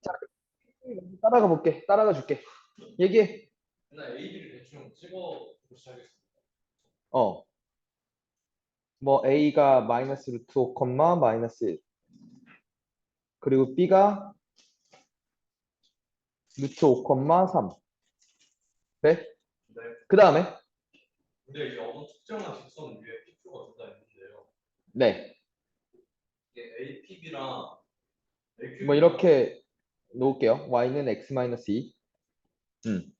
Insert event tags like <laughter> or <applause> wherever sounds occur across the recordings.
자, 따라가 볼게. 따라가 줄게. 얘기해. 그냥 AB를 대충 찍어 시작했습니다. 어. 뭐 A가 마이너스 루트 5, 콤마 마이너스 1. 그리고 B가 루트 5, 콤마 3. 네? 네. 그 다음에 근데 이제 어느 특정한 직선 위에 PQ가 둘 다 있는데요. 네. 이게 APB랑 뭐 이렇게 놓을게요. Y는 X 마이너스 2. 음.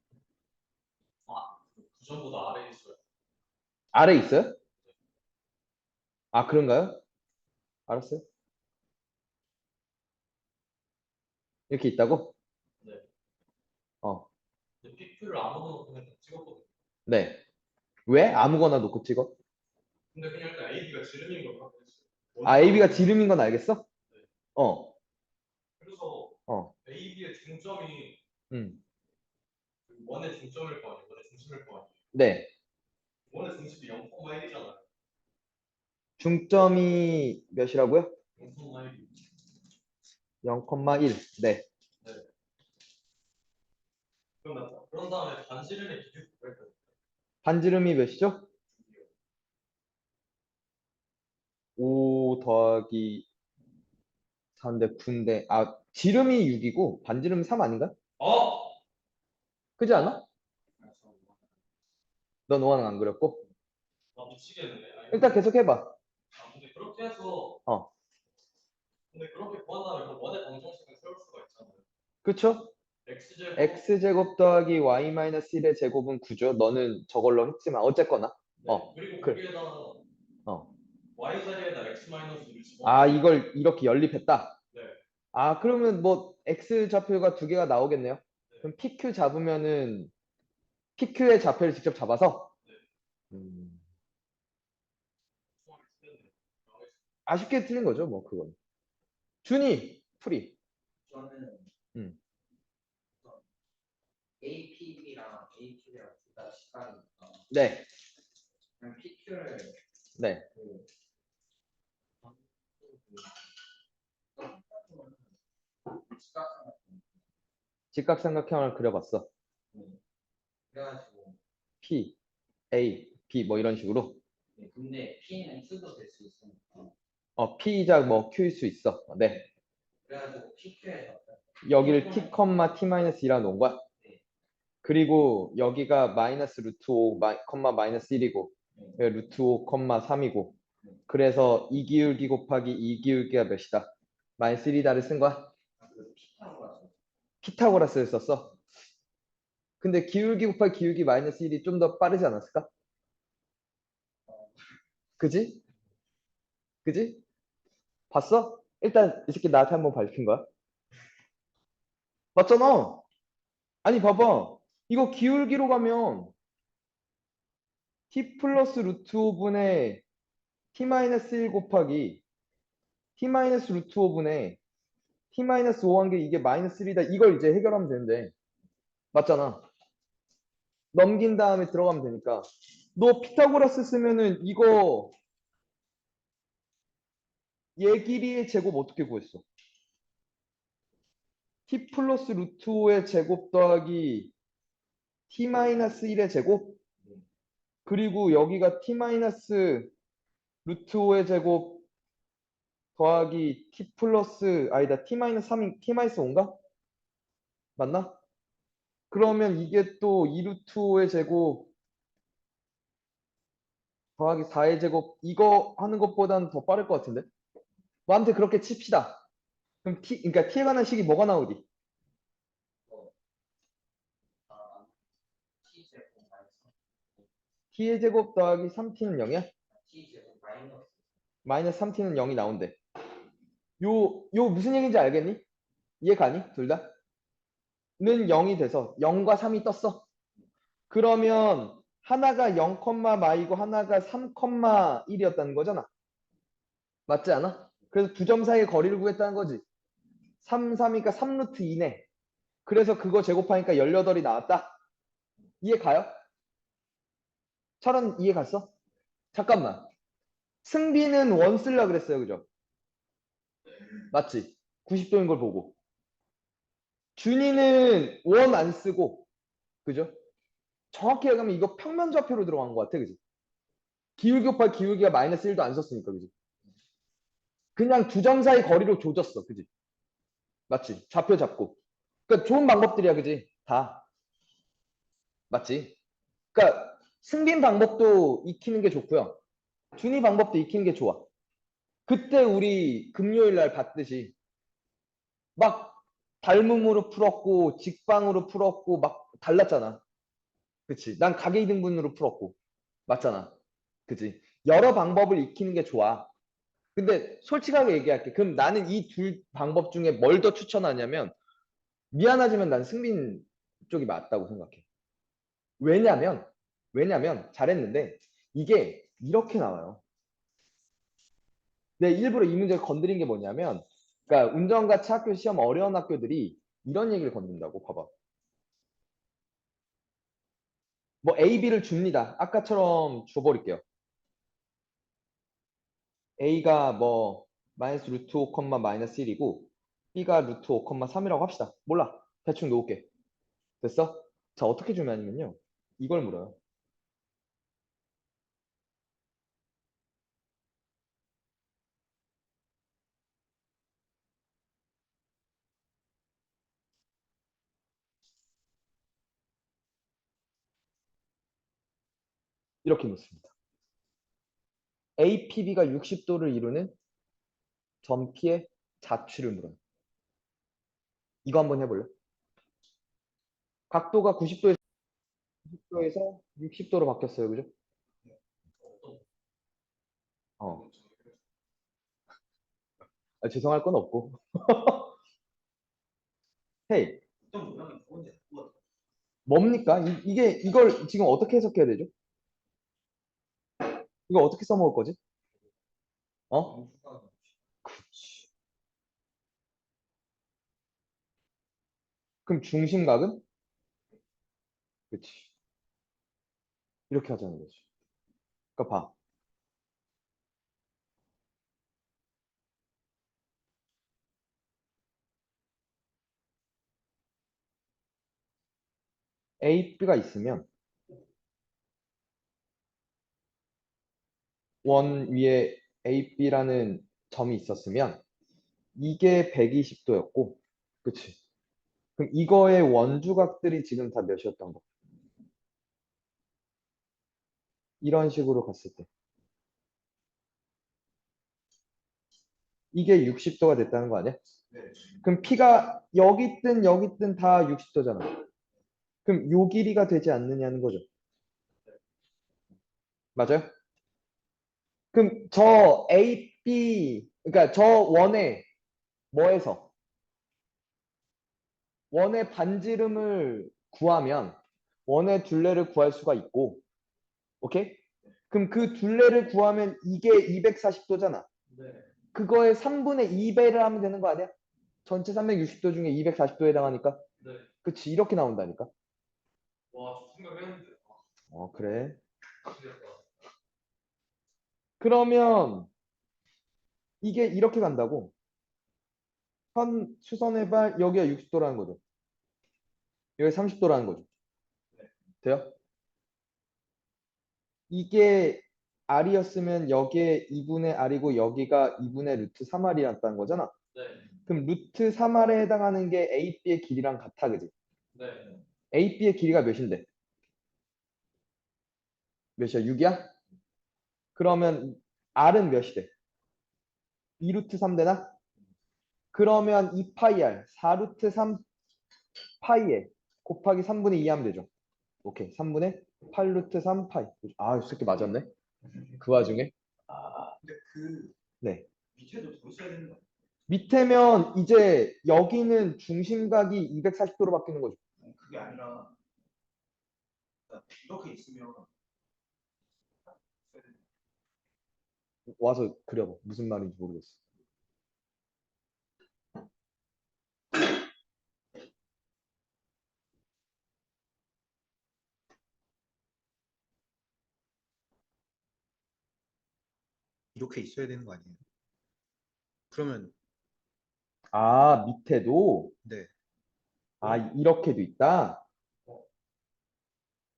구전보다 아래에 있어요. 아래 있어요? 아, 그런가요? 알았어요. 이렇게 있다고? 네. 어, 근데 PQ를 아무거나 놓고 그냥 찍었거든요. 네. 왜? 아무거나 놓고 찍어? 근데 그냥 일단 AB가 지름인 걸 확인했어요. 아, AB가 지름인 건 알겠어? 어, 그래서 어, AB의 중점이 음, 원의 중점일 거 아니에요. 원의 중심일 거 아니에요. 네. 원의 중심이 0,1이잖아요. 중점이 몇이라고요? 0,1이. 0,1. 네. 그럼 나 그런 다음에 반지름의 기준. 반지름이 몇이죠? 5 더하기 4인데 9인데 아 지름이 6이고 반지름이 3 아닌가? 어! 그지 않아? 넌 5는 안 그렸고 나 미치겠네. 아니, 일단 계속 해봐 아, 근데 그렇게 해서 어. 근데 그렇게 구한 다음에 그럼 원의 방정식을 세울 수가 있잖아요. 그쵸? x제곱 x제곱 더하기 y 마이너스 1의 제곱은 9죠 너는 저걸로 했지만 어쨌거나 네. 어, 그리고 그래. 거기에다 어. y 자리에다 x 마이너스를 집어. 아 이걸 이렇게 연립했다? 네. 아 그러면 뭐 x 좌표가 두 개가 나오겠네요 네. 그럼 pq 잡으면은 pq의 좌표를 직접 잡아서 네. 음. 아쉽게 틀린 거죠 뭐 그건 준이 풀이 저는 음. APB랑 AQ랑 둘다 직각이니까 네 그냥 PQ를 네. 그 직각삼각형 직각삼각형을 그려봤어. 그래가지고. P, A, B 뭐 이런 식으로? 네, 근데 P는 Q도 될 수 있으니까. 어 P이자 뭐 Q일 수 있어. 네. 그래가지고 PQ에서 여기를 T, T 마이너스 2라 놓은 거야? 네. 그리고 여기가 마이너스 루트 5, 마이, 컴마 마이너스 1이고 네. 루트 5, 컴마 3이고. 그래서 2기울기 곱하기 2기울기가 몇이다? 마이너스 1이다를 쓴 거야? 그 피타고라스 피타고라스를 썼어 근데 기울기 곱하기 기울기 마이너스 1이 좀 더 빠르지 않았을까? 그지? 그지? 봤어? 일단 이 새끼 나한테 한번 밝힌 거야 맞잖아 아니 봐봐 이거 기울기로 가면 t 플러스 루트 5분의 t 마이너스 1 곱하기 t 마이너스 루트 5분의 t 마이너스 5한 게 이게 마이너스 1이다. 이걸 이제 해결하면 되는데. 맞잖아. 넘긴 다음에 들어가면 되니까. 너 피타고라스 쓰면은 이거 얘 길이의 제곱 어떻게 구했어? t 플러스 루트 5의 제곱 더하기 t 마이너스 1의 제곱? 그리고 여기가 t 마이너스 루트 5의 제곱 더하기 t 플러스 아니다 t 마이너스 3이 t 마이너스 5인가? 맞나? 그러면 이게 또 2루트 5의 제곱 더하기 4의 제곱 이거 하는 것보다는 더 빠를 것 같은데? 뭐 아무튼 그렇게 칩시다. 그럼 t 그러니까 t에 관한 식이 뭐가 나오디? t의 제곱 더하기 3t는 0이야? T제곱 마이너스 마이너스 3t는 0이 나온대. 요, 요 무슨 얘기인지 알겠니? 이해 가니? 둘 다? 는 0이 돼서 0과 3이 떴어. 그러면 하나가 0, 마이고 하나가 3, 1이었다는 거잖아. 맞지 않아? 그래서 두 점 사이의 거리를 구했다는 거지. 3, 3이니까 3루트 2네. 그래서 그거 제곱하니까 18이 나왔다. 이해 가요? 철원 이해 갔어? 잠깐만. 승비는 원 쓸라 그랬어요. 그죠? 맞지? 90도인 걸 보고. 준이는 원 안 쓰고 그죠? 정확히 얘기하면 이거 평면 좌표로 들어간 것 같아, 그지? 기울기 곱하기 기울기가 마이너스 1도 안 썼으니까, 그지? 그냥 두 점 사이 거리로 조졌어, 그지? 맞지? 좌표 잡고. 그러니까 좋은 방법들이야, 그지? 다. 맞지? 그러니까 승빈 방법도 익히는 게 좋고요. 준이 방법도 익히는 게 좋아. 그때 우리 금요일 날 봤듯이 막 닮음으로 풀었고 직방으로 풀었고 막 달랐잖아. 그치? 난 가계 이등분으로 풀었고 맞잖아. 그치? 여러 방법을 익히는 게 좋아. 근데 솔직하게 얘기할게. 그럼 나는 이 둘 방법 중에 뭘 더 추천하냐면 미안하지만 난 승빈 쪽이 맞다고 생각해. 왜냐면 왜냐면 잘했는데 이게 이렇게 나와요. 내 일부러 이 문제를 건드린 게 뭐냐면 그러니까 운전같이 학교 시험 어려운 학교들이 이런 얘기를 건든다고 봐봐. 뭐 A, B를 줍니다. 아까처럼 줘버릴게요. A가 뭐 마이너스 루트 5, 마이너스 1이고 B가 루트 5, 3이라고 합시다. 몰라. 대충 놓을게. 됐어? 자 어떻게 주면요? 이걸 물어요. 이렇게 묻습니다. APB가 60도를 이루는 점 P의 자취를 물어요. 이거 한번 해볼래? 각도가 90도에서 90도에서 60도로 바뀌었어요. 그죠? 어. 아, 죄송할 건 없고. <laughs> 헤이, 뭡니까? 이, 이게 이걸 지금 어떻게 해석해야 되죠? 이거 어떻게 써먹을 거지? 어? 그치. 그럼 중심각은? 그치. 이렇게 하자는 거지. 그러니까 봐. A, B가 있으면 원 위에 A, B라는 점이 있었으면 이게 120도였고 그치? 그럼 이거의 원주각들이 지금 다 몇이었던 거? 이런 식으로 갔을 때 이게 60도가 됐다는 거 아니야? 네. 그럼 P가 여기 있든 여기 있든 다 60도잖아. 그럼 요 길이가 되지 않느냐는 거죠. 맞아요? 그럼 저 A, B, 그러니까 저 원의 뭐에서 원의 반지름을 구하면 원의 둘레를 구할 수가 있고, 오케이? 그럼 그 둘레를 구하면 이게 240도잖아. 네. 그거의 3분의 2배를 하면 되는 거 아니야? 전체 360도 중에 240도에 해당하니까. 네. 그치, 이렇게 나온다니까. 와, 저 생각했는데. 아, 어, 그래. 그러면 이게 이렇게 간다고. 선 수선의 발 여기가 60도라는 거죠. 여기 30도라는 거죠. 돼요? 이게 R이었으면 여기에 2분의 R이고 여기가 2분의 루트 3R이었다는 거잖아. 네. 그럼 루트 3R에 해당하는 게 AB의 길이랑 같아, 그지? 네. AB의 길이가 몇인데? 몇이야? 6이야? 그러면 R은 몇이 돼? 2루트 3 되나? 그러면 2파이 R, 4루트 3 파이에 곱하기 3분의 2 하면 되죠. 오케이. 3분의 8루트 3 파이. 아, 이 새끼 맞았네. 그 와중에. 근데 그 네. 밑에도 더 있어야 되는 거 밑에면 이제 여기는 중심각이 240도로 바뀌는 거죠. 그게 아니라 그러니까 이렇게 있으면 와서 그려봐. 무슨 말인지 모르겠어. 이렇게 있어야 되는 거 아니에요? 그러면 아, 밑에도? 네 아, 이렇게도 있다.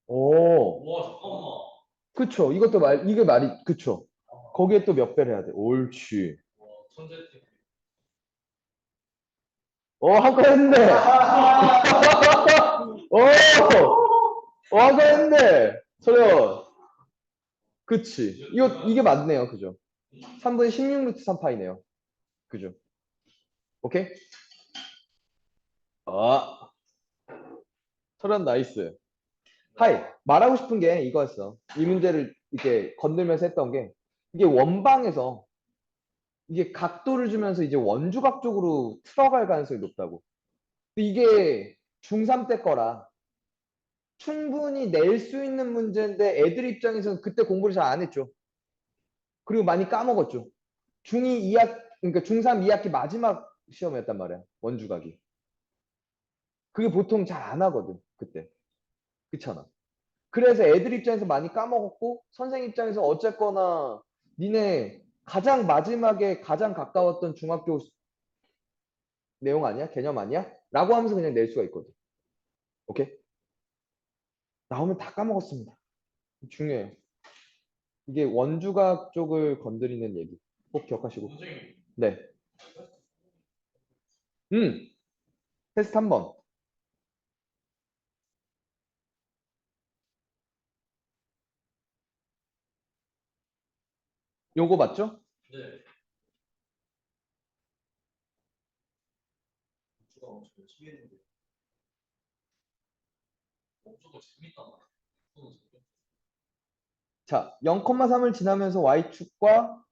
오, 와 잠깐만. 그쵸. 이것도 말, 이게 말이, 그쵸. 거기에 또 몇 배를 해야 돼. 옳지. 어, 한건 했네. 오, <laughs> 어, 한건 했네. 소련. 그치. 이거, 이게 맞네요. 그죠. 3분의 16루트 3파이네요. 그죠. 오케이? 아. 소련 나이스. 하이. 말하고 싶은 게 이거였어. 이 문제를 이렇게 건들면서 했던 게 이게 원방에서 이게 각도를 주면서 이제 원주각 쪽으로 틀어갈 가능성이 높다고. 이게 중3 때 거라 충분히 낼 수 있는 문제인데 애들 입장에서는 그때 공부를 잘 안 했죠. 그리고 많이 까먹었죠. 중2 2학 그러니까 중3 2학기 마지막 시험이었단 말이야. 원주각이. 그게 보통 잘 안 하거든. 그때. 그렇잖아. 그래서 애들 입장에서 많이 까먹었고 선생 입장에서 어쨌거나 니네 가장 마지막에 가장 가까웠던 중학교 내용 아니야? 개념 아니야? 라고 하면서 그냥 낼 수가 있거든. 오케이? 나오면 다 까먹었습니다. 중요해요. 이게 원주각 쪽을 건드리는 얘기. 꼭 기억하시고. 네. 음. 테스트 한 번. 요거 맞죠? 네. 자, 0,3을 지나면서 y축과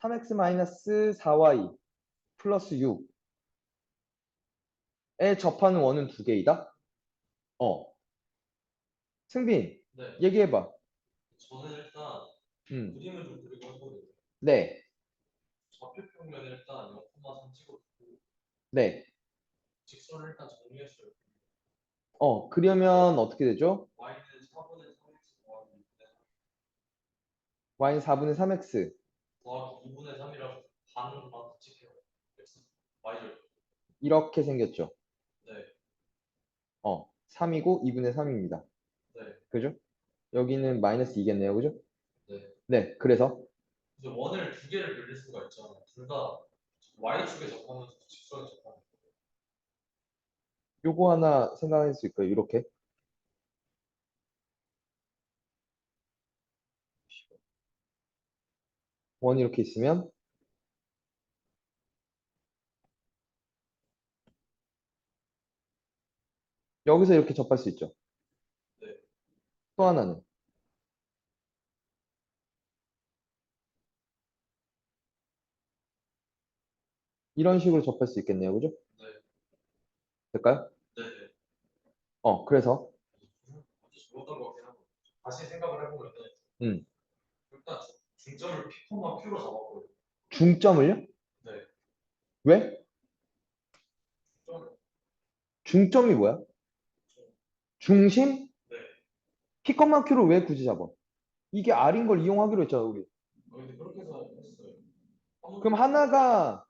3x-4y 플러스 6에 접하는 원은 두 개이다? 어. 승빈, 네. 얘기해봐. 음, 그림을 좀 그리고 해보거든요. 네, 좌표평면 일단 0,3 찍어주고 네. 직선을 일단 정리했어요. 어, 그러면 어떻게 되죠? y는 4분의 3x 더하기 2분의 3 y는 4분의 3x. 더하기 2분의 3이라서 반만 같이 해요. x y를 이렇게 생겼죠? 네. 어, 3이고 2분의 3입니다. 네. 그죠? 여기는 마이너스 2겠네요. 그죠? 네. 네, 그래서 이제 원을 두 개를 그릴 수가 있잖아요. 둘다 y축에 접하면서 직선에 접하는 거. 요거 하나 생각할 수 있고요. 이렇게. 원 이렇게 있으면 여기서 이렇게 접할 수 있죠. 네. 또 하나는 이런 식으로 접할 수 있겠네요. 그죠? 네. 될까요? 네. 네. 어, 그래서 아주 좋았던 것 같긴 하고 다시 생각을 해보면은 음. 일단 중- 중점을 P콤마 Q로 잡았거든요. 중점을요? 네. 왜? 중점을 중점이 뭐야? 중심? 네. P, Q를 왜 굳이 잡아? 이게 R인 걸 이용하기로 했잖아, 우리. 어, 근데 그렇게 해서 했어요. 한 그럼 하나가.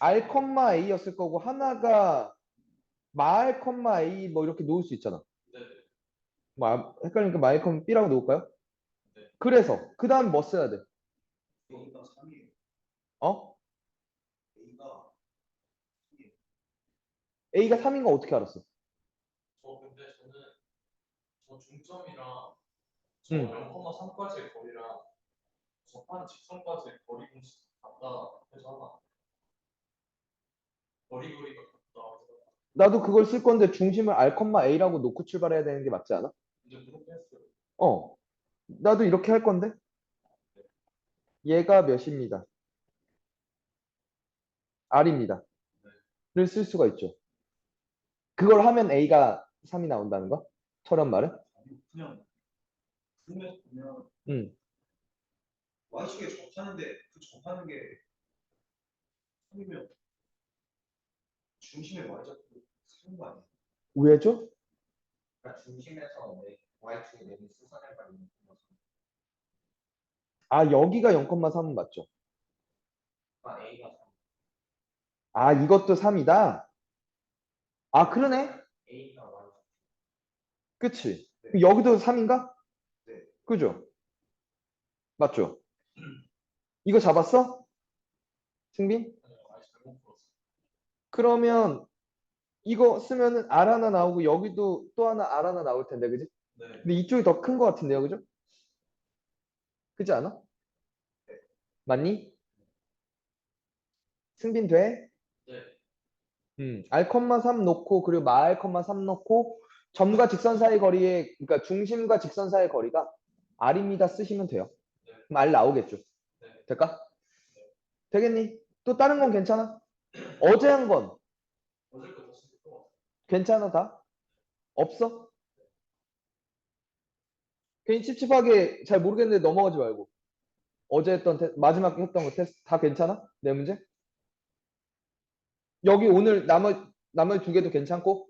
R, A였을 거고 하나가 말, A 뭐 이렇게 놓을 수 있잖아. 네. 네. 뭐 아, 헷갈리니까 말, B라고 놓을까요? 네. 그래서 그 다음 뭐 써야 돼? A가 3이에요. 어? A가 A가 3인 거 어떻게 알았어? 저 근데 저는 저 중점이랑 저 음. 0,3까지의 거리랑 접하는 직선까지의 거리 공식 같다 해서 하나 거리가 나도 그걸 쓸 건데 중심을 R, A라고 놓고 출발해야 되는 게 맞지 않아? 이제 그렇게 했어요. 어. 나도 이렇게 할 건데. 얘가 몇입니다. R입니다. 를 쓸 수가 있죠. 그걸 하면 A가 3이 나온다는 거? 저런 말은? 아니 그냥 그림에서 보면 응. Y축에 접하는데 그 접하는 게 3이면 중심에 Y좌표 3인 거 아니에요? 왜죠? 그러니까 중심에서 Y축에 내린 수선해가 있는 거 아, 여기가 0,3은 맞죠? 아 A가 3 아, 이것도 3이다? 아 그러네. A가 Y. 그치? 네. 여기도 3인가? 네. 그죠? 맞죠? 이거 잡았어? 승빈? 그러면 이거 쓰면은 R 하나 나오고 여기도 또 하나 R 하나 나올 텐데 그지? 네. 근데 이쪽이 더 큰 것 같은데요 그죠? 그지 않아? 맞니? 승빈 돼? 네. 음, R,3 놓고 그리고 마 R,3 놓고 점과 직선 사이 거리의 그러니까 중심과 직선 사이 거리가 R입니다 쓰시면 돼요. 네. 그럼 R 나오겠죠. 네. 될까? 되겠니? 또 다른 건 괜찮아? 어제 한 건. 괜찮아 다? 없어? 괜히 찝찝하게 잘 모르겠는데 넘어가지 말고 어제 했던 테, 마지막 했던 거 테스트 다 괜찮아? 내 문제? 여기 오늘 나머지 나머지 두 개도 괜찮고